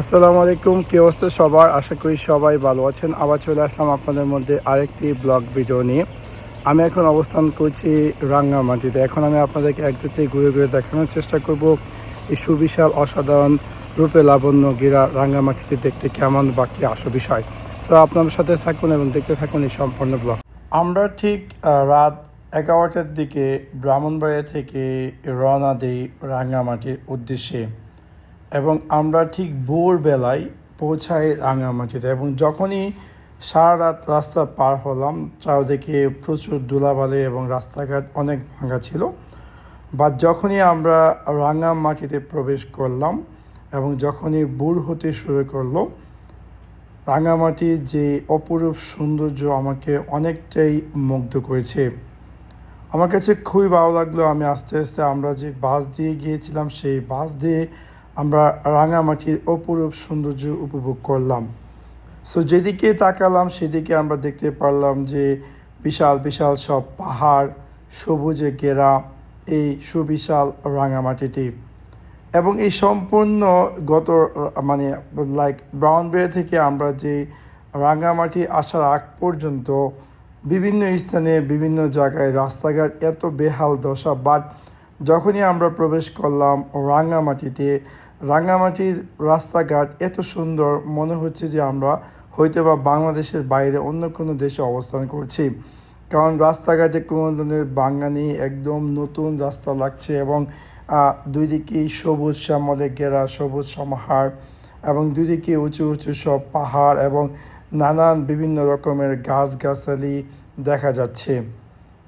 আসসালামু আলাইকুম, কি অবস্থা সবার? আশা করি সবাই ভালো আছেন। আবার চলে আসলাম আপনাদের মধ্যে আরেকটি ব্লগ ভিডিও নিয়ে। আমি এখন অবস্থান করছি রাঙ্গামাটিতে। এখন আমি আপনাদেরকে একজাক্টলি ঘুরে ঘুরে দেখানোর চেষ্টা করব। এই সুবিশাল, অসাধারণ রূপে লাবণ্য গিরা রাঙ্গামাটিতে দেখতে কেমন বাকি আসো বিষয়। সো আপনার সাথে থাকুন এবং দেখতে থাকুন এই সম্পূর্ণ ব্লগ। আমরা ঠিক রাত এগারোটার দিকে ব্রাহ্মণবাড়িয়া থেকে রওনা দিই রাঙ্গামাটির উদ্দেশ্যে। এবং আমরা ঠিক ভোরবেলায় পৌঁছাই রাঙামাটিতে এবং যখনই সারা রাত রাস্তা পার হলাম, চারদিকে প্রচুর ধুলাবালি এবং রাস্তাঘাট অনেক ভাঙা ছিল। বা যখনই আমরা রাঙামাটিতে প্রবেশ করলাম এবং যখনই বুড় হতে শুরু করল রাঙামাটির যে অপরূপ সৌন্দর্য আমাকে অনেকটাই মুগ্ধ করেছে। আমার কাছে খুবই ভালো লাগল। আমি আস্তে আস্তে আমরা যে বাস দিয়ে গিয়েছিলাম, সেই বাস দিয়ে আমরা রাঙামাটির অপরূপ সৌন্দর্য উপভোগ করলাম। সো যেদিকে তাকালাম, সেদিকে আমরা দেখতে পারলাম যে বিশাল বিশাল সব পাহাড়, সবুজে ঘেরা এই সুবিশাল রাঙামাটিটি। এবং এই সম্পূর্ণ গত মানে লাইক ব্রাউনবেড়ে থেকে আমরা যে রাঙামাটি আসার আগ পর্যন্ত বিভিন্ন স্থানে, বিভিন্ন জায়গায় রাস্তাঘাট এত বেহাল দশা বাট যখনই আমরা প্রবেশ করলাম রাঙামাটিতে রাঙামাটির রাস্তাঘাট এত সুন্দর মনে হচ্ছে যে আমরা হয়তো বা বাংলাদেশের বাইরে অন্য কোনো দেশে অবস্থান করছি। কারণ রাস্তাঘাটে কোনো ধরনের নেই, একদম নতুন রাস্তা লাগছে এবং দুই দিকেই সবুজ শ্যামলে ঘেরা, সবুজ সমাহার এবং দুদিকে উঁচু উঁচু সব পাহাড় এবং নানান বিভিন্ন রকমের গাছগাছালি দেখা যাচ্ছে।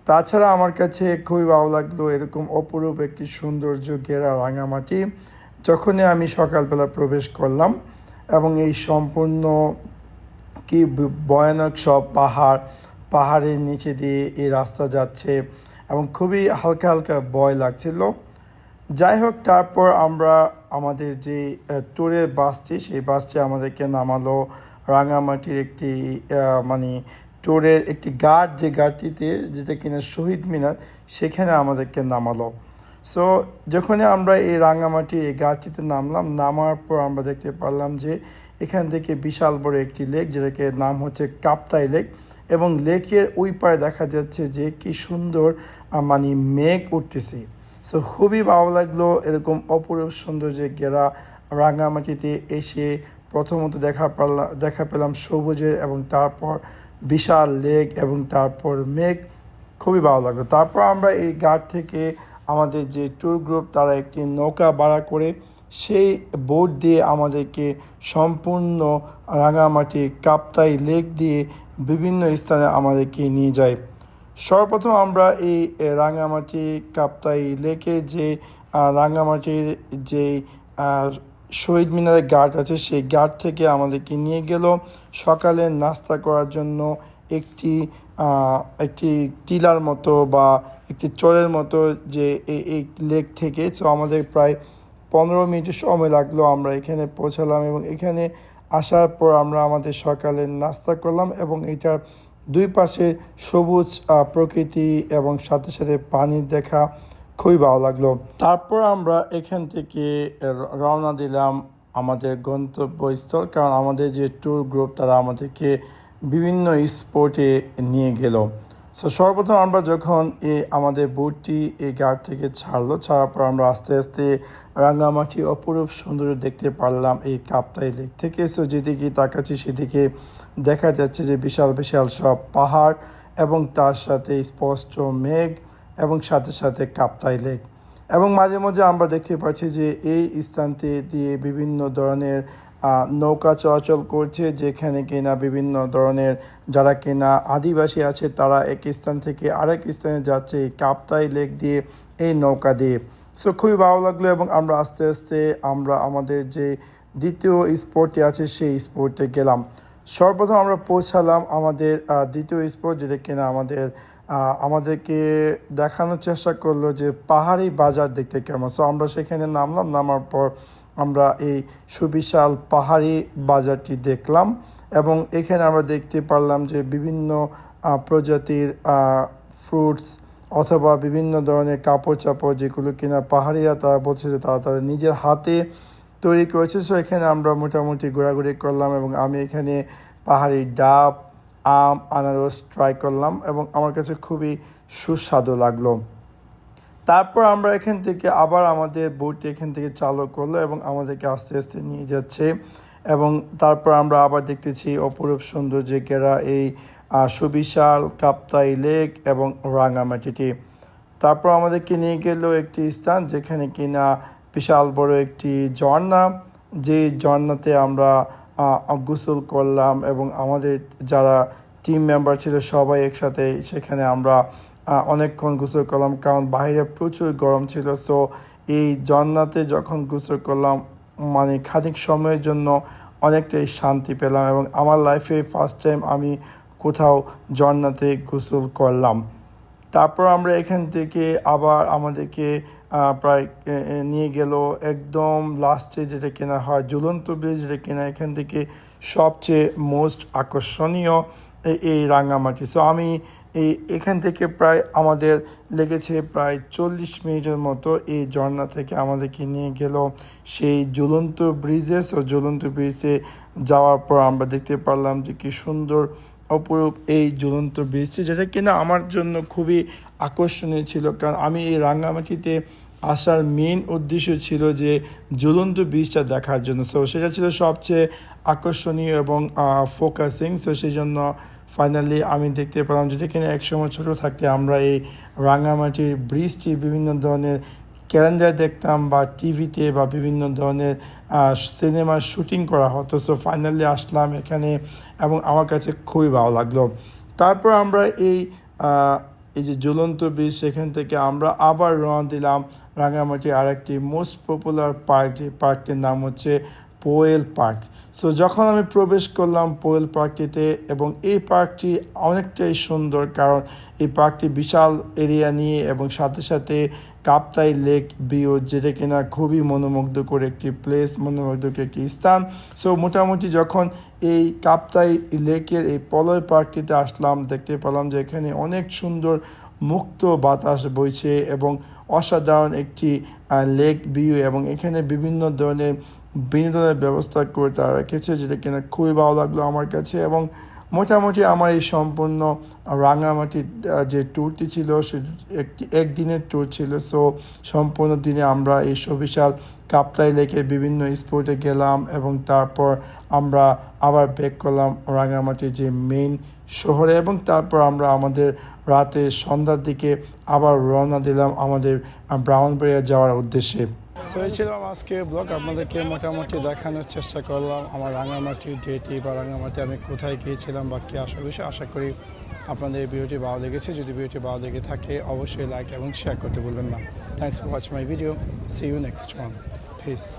তাছাড়া আমার কাছে খুবই ভালো লাগল এরকম অপরূপ একটি সৌন্দর্য ঘেরা রাঙামাটি। যখনই আমি সকালবেলা প্রবেশ করলাম এবং এই সম্পূর্ণ কি ভয়ানক সব পাহাড়, পাহাড়ের নিচে দিয়ে এই রাস্তা যাচ্ছে এবং খুবই হালকা হালকা ভয় লাগছিল। যাই হোক, তারপর আমরা আমাদের যে ট্যুরের বাসটি, সেই বাসটি আমাদেরকে নামালো। রাঙামাটির একটি মানে ট্যুরের একটি গার্ড, যে গাড়িটিতে যেটা কিনা শহীদ মিনার, সেখানে আমাদেরকে নামালো। সো যখনই আমরা এই রাঙামাটি, এই গাড়িটিতে নামলাম, নামার পর আমরা দেখতে পারলাম যে এখান থেকে বিশাল বড় একটি লেক, যেটাকে নাম হচ্ছে কাপ্তাই লেক এবং লেকের ওই পারে দেখা যাচ্ছে যে কি সুন্দর মানে মেঘ উঠতেছে। সো খুবই ভালো লাগল এরকম অপরূপ সৌন্দর্যে ঘেরা রাঙামাটিতে এসে প্রথমত দেখা পারলাম দেখা পেলাম সবুজের এবং তারপর বিশাল লেক এবং তারপর মেঘ। খুবই ভালো লাগল। তারপর আমরা এই ঘাট থেকে আমাদের যে ট্যুর গ্রুপ তারা একটি নৌকা ভাড়া করে সেই বোট দিয়ে আমাদেরকে সম্পূর্ণ রাঙামাটি, কাপ্তাই লেক দিয়ে বিভিন্ন স্থানে আমাদেরকে নিয়ে যায়। সর্বপ্রথম আমরা এই রাঙামাটি, কাপ্তাই লেকে যে রাঙামাটির যে শহীদ মিনারের গার্ড আছে, সেই গার্ড থেকে আমাদেরকে নিয়ে গেল। সকালে নাস্তা করার জন্য একটি একটি টিলার মতো বা একটি চরের মতো যে এই লেক থেকে তো আমাদের প্রায় পনেরো মিনিট সময় লাগল আমরা এখানে পৌঁছালাম এবং এখানে আসার পর আমরা আমাদের সকালে নাস্তা করলাম এবং এটার দুই পাশে সবুজ প্রকৃতি এবং সাথে সাথে পানির দেখা খুবই ভালো লাগল। তারপর আমরা এখান থেকে রওনা দিলাম আমাদের গন্তব্যস্থল, কারণ আমাদের যে ট্যুর গ্রুপ তারা আমাদেরকে বিভিন্ন স্পটে নিয়ে গেল। সো সর্বপ্রথম আমরা যখন এই আমাদের বোটটি এই গাড় থেকে ছাড়লো, ছাড়ার পর আমরা আস্তে আস্তে রাঙ্গামাটি অপরূপ সৌন্দর্য দেখতে পারলাম এই কাপ্তাই লেক থেকে। সো যেদিকে তাকাচ্ছি সেদিকে দেখা যাচ্ছে যে বিশাল বিশাল সব পাহাড় এবং তার সাথে স্পষ্ট মেঘ এবং সাথে সাথে কাপ্তাই লেক। এবং মাঝে মাঝে আমরা দেখতে পাচ্ছি যে এই স্থানটি দিয়ে বিভিন্ন ধরনের নৌকা চলাচল করছে, যেখানে কিনা বিভিন্ন ধরনের যারা কিনা আদিবাসী আছে, তারা এক স্থান থেকে আরেক স্থানে যাচ্ছে কাপ্তাই লেক দিয়ে এই নৌকা দিয়ে। সো খুবই ভালো লাগল এবং আমরা আস্তে আস্তে আমরা আমাদের যে দ্বিতীয় স্পটটি আছে, সেই স্পটে গেলাম। সর্বপ্রথম আমরা পৌঁছালাম আমাদের দ্বিতীয় স্পট যেটা কিনা আমাদের আমাদেরকে দেখানোর চেষ্টা করল যে পাহাড়ি বাজার দেখতে কেমন। সো আমরা সেখানে নামলাম, নামার পর আমরা এই সুবিশাল পাহাড়ি বাজারটি দেখলাম এবং এখানে আমরা দেখতে পারলাম যে বিভিন্ন প্রজাতির ফ্রুটস অথবা বিভিন্ন ধরনের কাপড় চাপড় যেগুলো কিনা পাহাড়িরা তারা বলছে যে তারা তাদের নিজের হাতে তৈরি করেছে। সো এখানে আমরা মোটামুটি ঘোরাঘুরি করলাম এবং আমি এখানে পাহাড়ি ডাব, আম, আনারস ট্রাই করলাম এবং আমার কাছে খুবই সুস্বাদু লাগল। তারপর আমরা এখান থেকে আবার আমাদের বোটটি এখান থেকে চালু করল এবং আমাদেরকে আস্তে আস্তে নিয়ে যাচ্ছে এবং তারপর আমরা আবার দেখতেছি অপরূপ সৌন্দর্যে ঘেরা এই সুবিশাল কাপ্তাই লেক এবং রাঙামাটিটি। তারপর আমাদেরকে নিয়ে গেল একটি স্থান যেখানে কিনা বিশাল বড় একটি ঝর্ণা। যে ঝর্ণাতে আমরা গোসল করলাম এবং আমাদের যারা টিম মেম্বার ছিল সবাই একসাথে সেখানে আমরা অনেকক্ষণ গোসল করলাম, কারণ বাইরে প্রচুর গরম ছিল সো এই ঝর্ণাতে যখন গোসল করলাম মানে খানিক সময়ের জন্য অনেকটাই শান্তি পেলাম এবং আমার লাইফে ফার্স্ট টাইম আমি কোথাও ঝর্ণাতে গোসল করলাম। তারপর আমরা এখান থেকে আবার আমাদেরকে প্রায় নিয়ে গেল একদম লাস্টে যেটা কেনা হয়, ঝুলন্ত ব্রিজ যেটা কেনা এখান থেকে সবচেয়ে মোস্ট আকর্ষণীয় এই- এই রাঙামাটি। সো আমি এই এখান থেকে প্রায় আমাদের লেগেছে প্রায় চল্লিশ মিনিটের মতো এই ঝর্ণা থেকে আমাদেরকে নিয়ে গেল সেই ঝুলন্ত ব্রিজে সো ঝুলন্ত ব্রিজে যাওয়ার পর আমরা দেখতে পারলাম যে কি সুন্দর অপরূপ এই ঝুলন্ত ব্রিজটি, যেটা কিনা আমার জন্য খুবই আকর্ষণীয় ছিল। কারণ আমি এই রাঙ্গামাটিতে আসার মেন উদ্দেশ্য ছিল যে ঝুলন্ত ব্রিজটা দেখার জন্য। সো সেটা ছিল সবচেয়ে আকর্ষণীয় এবং ফোকাসিং সো সেই জন্য ফাইনালি আমি দেখতে পেলাম যেটা কিনা একসময় ছোটো থাকতে আমরা এই রাঙামাটির ব্রিজটি বিভিন্ন ধরনের ক্যালেন্ডার দেখতাম বা টিভিতে বা বিভিন্ন ধরনের সিনেমার শুটিং করা হতো। সো ফাইনালি আসলাম এখানে এবং আমার কাছে খুবই ভালো লাগল। তারপর আমরা এই এই যে ঝুলন্ত ব্রিজ, সেখান থেকে আমরা আবার রওনা দিলাম রাঙামাটি আরেকটি মোস্ট পপুলার পার্ক যে পার্কটির নাম হচ্ছে পোয়েল পার্ক। সো যখন আমি প্রবেশ করলাম পোয়েল পার্কটিতে এবং এই পার্কটি অনেকটাই সুন্দর কারণ এই পার্কটি বিশাল এরিয়া নিয়ে এবং সাথে সাথে কাপ্তাই লেক বিও যেটা কিনা খুবই মনোমুগ্ধকর একটি প্লেস, মনোমুগ্ধকর একটি স্থান। সো মোটামুটি যখন এই কাপ্তাই লেকের এই পলয় পার্কটিতে আসলাম, দেখতে পেলাম যে এখানে অনেক সুন্দর মুক্ত বাতাস বইছে এবং অসাধারণ একটি লেক ভিউ এবং এখানে বিভিন্ন ধরনের বিনোদনের ব্যবস্থা করে তারা রেখেছে, যেটা কিনা খুবই ভালো লাগল আমার কাছে এবং মোটামুটি আমার এই সম্পূর্ণ রাঙামাটির যে ট্যুরটি ছিল, সে একটি, একদিনের ট্যুর ছিল। সো সম্পূর্ণ দিনে আমরা এই সবিশাল কাপ্তাই লেকের বিভিন্ন স্পোর্টে গেলাম এবং তারপর আমরা আবার ব্যাক করলাম রাঙামাটির যে মেইন শহরে এবং তারপর আমরা আমাদের রাতে সন্ধ্যার দিকে আবার রওনা দিলাম আমাদের ব্রাউনবাড়িয়া যাওয়ার উদ্দেশ্যে। সো ছিল আজকে ব্লগ আপনাদেরকে মোটামুটি দেখানোর চেষ্টা করলাম, আমার রাঙামাটি ডেটি বা রাঙামাটি আমি কোথায় গিয়েছিলাম বা কী আসার বিষয়ে, আশা করি আপনাদের এই ভিডিওটি ভালো লেগেছে। যদি ভিডিওটি ভালো লেগে থাকে, অবশ্যই লাইক এবং শেয়ার করতে বলবেন না। Thanks for watch my video see you next one peace